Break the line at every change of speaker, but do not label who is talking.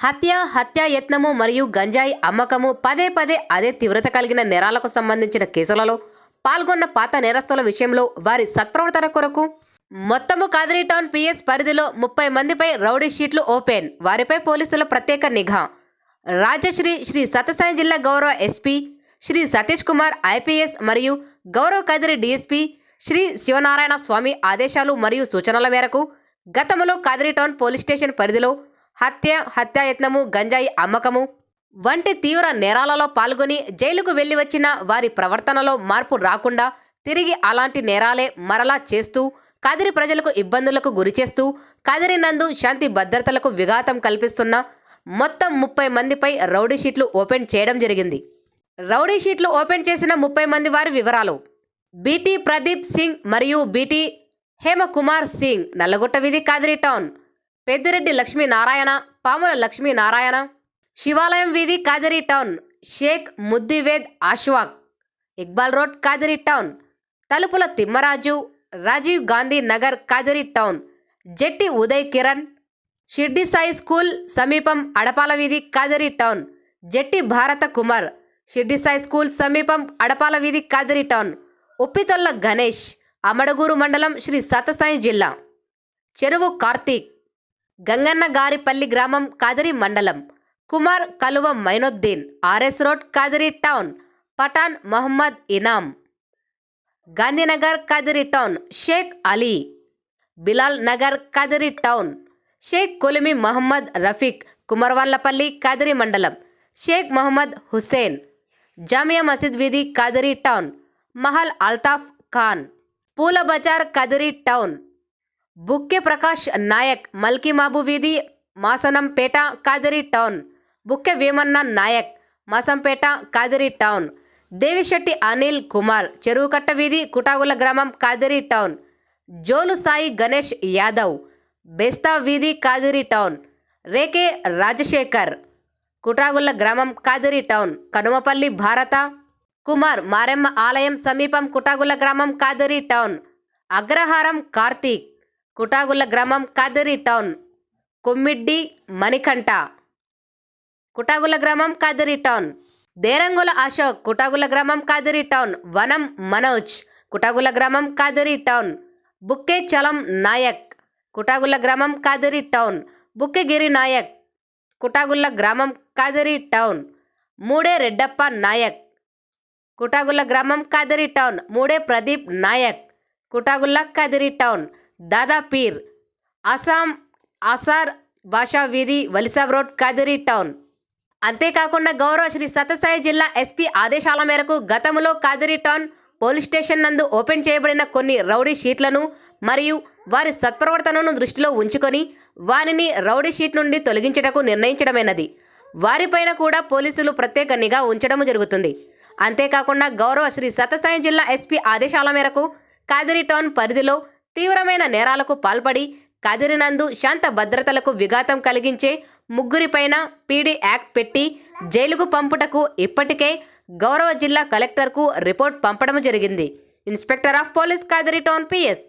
హత్య హత్య యత్నము మరియు గంజాయి అమ్మకము పదే పదే అదే తీవ్రత కలిగిన నేరాలకు సంబంధించిన కేసులలో పాల్గొన్న పాత నేరస్తుల విషయంలో వారి సత్ప్రవర్తన కొరకు మొత్తము కాదిరిటౌన్ పిఎస్ పరిధిలో ముప్పై మందిపై రౌడీ షీట్లు ఓపెన్. వారిపై పోలీసుల ప్రత్యేక నిఘా. రాజశ్రీ శ్రీ సత్యసాయి జిల్లా గౌరవ ఎస్పీ శ్రీ సతీష్ కుమార్ ఐపీఎస్ మరియు గౌరవ కదిరి డీఎస్పీ శ్రీ శివనారాయణ స్వామి ఆదేశాలు మరియు సూచనల మేరకు గతంలో కాదిరిటౌన్ పోలీస్ స్టేషన్ పరిధిలో హత్య హత్యాయత్నము గంజాయి అమ్మకము వంటి తీవ్ర నేరాలలో పాల్గొని జైలుకు వెళ్ళి వచ్చిన వారి ప్రవర్తనలో మార్పు రాకుండా తిరిగి అలాంటి నేరాలే మరలా చేస్తూ కాదిరి ప్రజలకు ఇబ్బందులకు గురిచేస్తూ కదిరినందు శాంతి భద్రతలకు విఘాతం కల్పిస్తున్న మొత్తం ముప్పై మందిపై రౌడీ షీట్లు ఓపెన్ చేయడం జరిగింది. రౌడీ షీట్లు ఓపెన్ చేసిన ముప్పై మంది వారి వివరాలు. బీటీ ప్రదీప్ సింగ్ మరియు బీటీ హేమకుమార్ సింగ్ నల్లగొట్ట వీధి కాదిరి టౌన్. పెద్దిరెడ్డి లక్ష్మీనారాయణ పాముల లక్ష్మీనారాయణ శివాలయం వీధి Kadiri town Shaik Muddived Ashwaq Iqbal road Kadiri town Talupula Thimmaraju Rajiv Gandhi Nagar Kadiri town Jetti Uday Kiran Shirdi Sai school సమీపం అడపాల వీధి కాదిరి టౌన్ జెట్టి భారత కుమార్ షిర్డి సాయి స్కూల్ సమీపం అడపాల వీధి కాదిరి టౌన్ ఉప్పితొల్ల గణేష్ అమడగూరు మండలం శ్రీ సతసాయి జిల్లా. చెరువు కార్తీక్ గంగన్న గారిపల్లి గ్రామం కాదిరి మండలం. Kumar Kaluva Moinuddin RS road Kadiri town Pathan Mohammed Inam. Gandhinagar Kadiri town Sheikh Ali. Bilal Nagar Kadiri town Sheikh Kolimi Mohammed Rafiq Kumarvanlapalli Kadiri మండలం షేక్ మహమ్మద్ హుస్సేన్. జామియా మసీద్ వీధి కాదరి టౌన్ మహల్ అల్తాఫ్ ఖాన్. పూల బజార్ కదిరి టౌన్ బుక్కె ప్రకాష్ నాయక్ మల్కిమాబు వీధి మాసనంపేట కాదిరి టౌన్. బుక్కె వేమన్న నాయక్ మాసంపేట కాదిరి టౌన్. దేవిశెట్టి అనిల్ కుమార్ చెరువుకట్ట వీధి కుటాగుల గ్రామం కాదిరి టౌన్. జోలు సాయి గణేష్ యాదవ్ బెస్తా వీధి కాదిరి టౌన్. రేకే రాజశేఖర్ కుటాగుల్ల గ్రామం కాదిరి టౌన్. కనుమపల్లి భారత కుమార్ మారెమ్మ ఆలయం సమీపం కుటాగుల గ్రామం కాదిరి టౌన్. అగ్రహారం కార్తీక్ కుటాగుల్ల గ్రామం కాదరి టౌన్ కొమ్మిడ్డి మణికంఠ. కుటాగుల గ్రామం కాదరి టౌన్. దేరంగుల అశోక్ కుటాగుల గ్రామం కాదిరి టౌన్. వనం మనోజ్ కుటాగుల గ్రామం కాదిరి టౌన్. బుక్కే చలం నాయక్ కుటాగుల్ల గ్రామం కాదిరి టౌన్. బుక్కెగిరి నాయక్ కుటాగుల్ల గ్రామం కాదిరి టౌన్. మూడే రెడ్డప్ప నాయక్ కుటాగుల్ల గ్రామం కాదిరి టౌన్. మూడే ప్రదీప్ నాయక్ కుటాగుల్ల కాదిరి టౌన్. దాదాపీర్ అస్సాం ఆసార్ భాషా వీధి వలిసాబ్ రోడ్ కదిరి టౌన్. అంతేకాకుండా గౌరవ శ్రీ సత్యసాయి జిల్లా ఎస్పీ ఆదేశాల మేరకు గతంలో కాదిరి టౌన్ పోలీస్ స్టేషన్ నందు ఓపెన్ చేయబడిన కొన్ని రౌడీ షీట్లను మరియు వారి సత్ప్రవర్తనను దృష్టిలో ఉంచుకొని వారిని రౌడీ షీట్ నుండి తొలగించటకు నిర్ణయించడమైనది. వారిపైన కూడా పోలీసులు ప్రత్యేక నిఘా ఉంచడం జరుగుతుంది. అంతేకాకుండా గౌరవ శ్రీ సత్యసాయి జిల్లా ఎస్పీ ఆదేశాల మేరకు కాదిరి టౌన్ పరిధిలో తీవ్రమైన నేరాలకు పాల్పడి కాదిరినందు శాంత భద్రతలకు విఘాతం కలిగించే ముగ్గురిపైన పీడీ యాక్ట్ పెట్టి జైలుకు పంపుటకు ఇప్పటికే గౌరవ జిల్లా కలెక్టర్కు రిపోర్ట్ పంపడం జరిగింది. Inspector of police Kadiri town PS